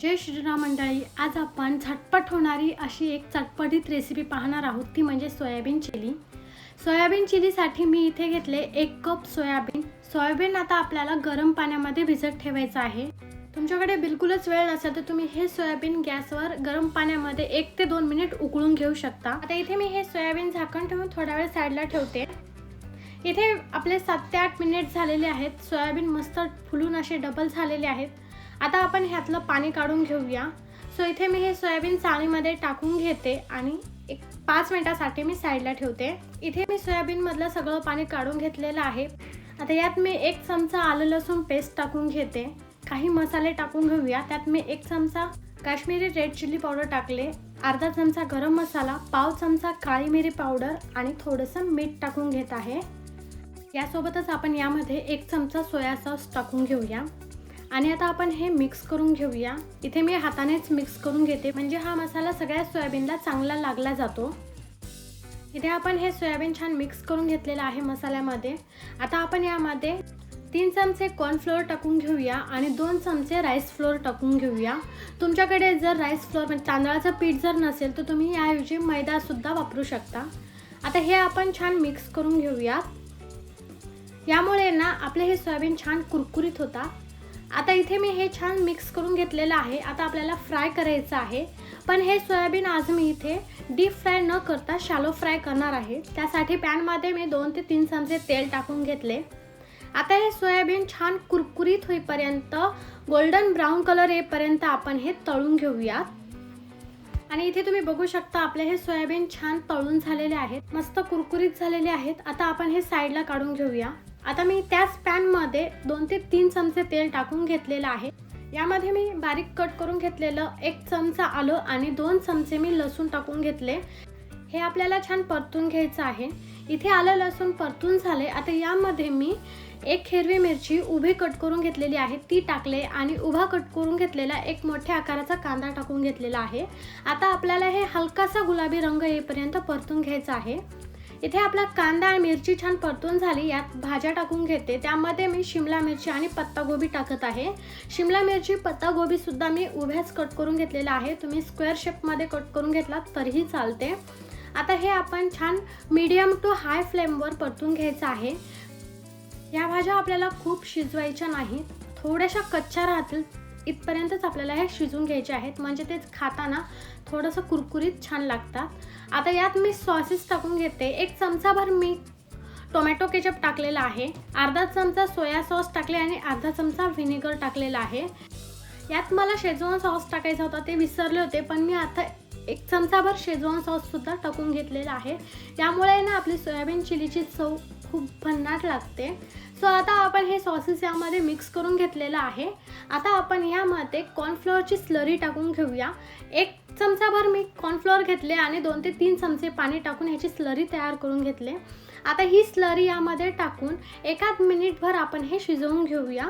जय श्रीराम मंडळी आज आपण झटपट होणारी अशी एक चटपटीत रेसिपी पाहणार आहोत ती म्हणजे सोयाबीन चिली. सोयाबीन चिलीसाठी मी इथे घेतले एक कप सोयाबीन. सोयाबीन आता आपल्याला गरम पाण्यामध्ये भिजत ठेवायचं आहे. तुमच्याकडे बिलकुलच वेळ नसेल तर तुम्ही हे सोयाबीन गॅसवर गरम पाण्यामध्ये एक ते दोन मिनिट उकळून घेऊ शकता. आता इथे मी हे सोयाबीन झाकण ठेवून थोडा वेळ साईडला ठेवते. इथे आपले सात ते आठ मिनिट झालेले आहेत. सोयाबीन मस्त फुलून असे डबल झालेले आहेत. आता आपण ह्यातलं पाणी काढून घेऊया. सो इथे मी हे सोयाबीन चाळणीमध्ये टाकून घेते आणि एक पाच मिनटासाठी मी साईडला ठेवते. इथे मी सोयाबीनमधलं सगळं पाणी काढून घेतलेलं आहे. आता यात मी एक चमचा आलं लसूण पेस्ट टाकून घेते. काही मसाले टाकून घेऊया. त्यात मी एक चमचा काश्मीरी रेड चिली पावडर टाकले अर्धा चमचा गरम मसाला पाव चमचा काळी मिरी पावडर आणि थोडंसं मीठ टाकून घेत आहे. यासोबतच आपण यामध्ये एक चमचा सोया सॉस टाकून घेऊया. आणि आता आपण हे मिक्स करून घेऊया. इथे मी हातानेच मिक्स करून घेते. म्हणजे हा मसाला सगळ्या सोयाबीनला चांगला लागला जातो. इथे आपण हे सोयाबीन छान मिक्स करून घेतलेलं आहे मसाल्यामध्ये. आता आपण यामध्ये तीन चमचे कॉर्नफ्लोअर टाकून घेऊया आणि दोन चमचे राईस फ्लोअर टाकून घेऊया. तुमच्याकडे जर राईस फ्लोअर म्हणजे तांदळाचं पीठ जर नसेल तर तुम्ही याऐवजी मैदासुद्धा वापरू शकता. आता हे आपण छान मिक्स करून घेऊयात. यामुळे ना आपले हे सोयाबीन छान कुरकुरीत होतात आता इथे मी हे छान मिक्स करून घेतलेलं आहे. आता आपल्याला फ्राय करायचं आहे. पण हे सोयाबीन आज मी इथे डीप फ्राय न करता शॅलो फ्राय करणार आहे. त्यासाठी पॅनमध्ये मी दोन ते तीन चमचे तेल टाकून घेतले. आता हे सोयाबीन छान कुरकुरीत होईपर्यंत गोल्डन ब्राऊन कलर येईपर्यंत आपण हे तळून घेऊयात आणि इथे तुम्ही बघू शकता आपले हे सोयाबीन छान तळून झालेले आहेत. मस्त कुरकुरीत झालेले आहेत. आता आपण हे साईडला काढून घेऊया. आता मी त्याच पॅनमध्ये दोन ते तीन चमचे तेल टाकून घेतलेलं आहे. यामध्ये मी बारीक कट करून घेतलेलं एक चमचा आलं आणि दोन चमचे मी लसूण टाकून घेतले. हे आपल्याला छान परतून घ्यायचं आहे. इथे आलं लसूण परतून झाले. आता यामध्ये मी एक हिरवी मिरची उभी कट करून घेतलेली आहे. ती टाकले आणि उभा कट करून घेतलेला एक मोठ्या आकाराचा कांदा टाकून घेतलेला आहे. आता आपल्याला हे हलकासा गुलाबी रंग येईपर्यंत परतून घ्यायचा आहे. इथे आपला कांदा आणि मिरची छान परतून झाली यात भाज्या टाकून घेते. त्यामध्ये मी शिमला मिरची आणि पत्तागोबी टाकत आहे. शिमला मिरची पत्तागोबीसुद्धा मी उभ्याच कट करून घेतलेला आहे. तुम्ही स्क्वेअर शेपमध्ये कट करून घेतला तरीही चालते. आता हे आपण छान मीडियम टू हाय फ्लेमवर परतून घ्यायचं आहे. या भाज्या आपल्याला खूप शिजवायच्या नाहीत. थोड्याशा कच्च्या राहतील इथपर्यंतच आपल्याला हे शिजून घ्यायचे आहेत. म्हणजे तेच खाताना थोडंसं कुरकुरीत छान लागतात. आता यात मी सॉसेस टाकून घेते. एक चमचाभर मी टोमॅटो केचप टाकलेला आहे. अर्धा चमचा सोया सॉस टाकले आणि अर्धा चमचा व्हिनेगर टाकलेला आहे. यात मला शेजवान सॉस टाकायचा होता ते विसरले होते पण मी आता एक चमचाभर शेजवान सॉससुद्धा टाकून घेतलेला आहे. त्यामुळे ना आपली सोयाबीन चिलीची चव खूप भन्नाट लागते. सो आता आपण हे सॉसेस यामध्ये मिक्स करून घेतलेलं आहे. आता आपण यामध्ये कॉर्नफ्लोअरची स्लरी टाकून घेऊया. एक चमचाभर मी कॉर्नफ्लोअर घेतले आणि दोन ते तीन चमचे पाणी टाकून ह्याची स्लरी तयार करून घेतले. आता ही स्लरी यामध्ये टाकून एकाच मिनिटभर आपण हे शिजवून घेऊया.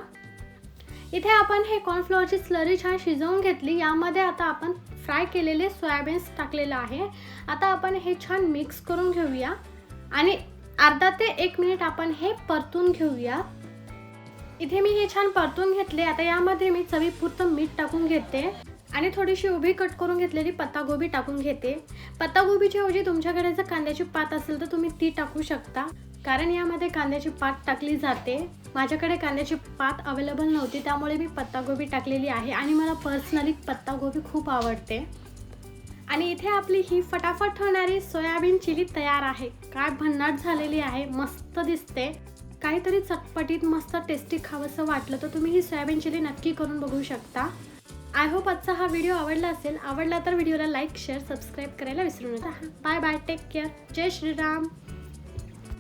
इथे आपण हे कॉर्नफ्लोअरची स्लरी छान शिजवून घेतली. यामध्ये आता आपण फ्राय केलेले सोयाबीन्स टाकलेलं आहे. आता आपण हे छान मिक्स करून घेऊया. आणि अर्धा ते एक मिनिट आपण हे परतून घेऊया. इथे मी हे छान परतून घेतले. आता यामध्ये मी चवीपुरतं मीठ टाकून घेते आणि थोडीशी उभी कट करून घेतलेली पत्तागोबी टाकून घेते. पत्तागोबीच्या ऐवजी तुमच्याकडे जर कांद्याची पात असेल तर तुम्ही ती टाकू शकता. कारण यामध्ये कांद्याची पात टाकली जाते. माझ्याकडे कांद्याची पात अवेलेबल नव्हती त्यामुळे मी पत्तागोबी टाकलेली आहे आणि मला पर्सनली पत्तागोबी खूप आवडते. आणि इथे आपली ही फटाफट होणारी सोयाबीन चिली तयार आहे. काय भन्नाट झालेली आहे मस्त दिसते. काहीतरी चटपटीत मस्त टेस्टी खावंसं वाटलं तर तुम्ही ही सोयाबीन चिली नक्की करून बघू शकता. आय होप आजचा हा व्हिडिओ आवडला असेल. आवडला तर व्हिडिओला लाईक शेअर सबस्क्राईब करायला विसरू नका. बाय बाय टेक केअर जय श्रीराम.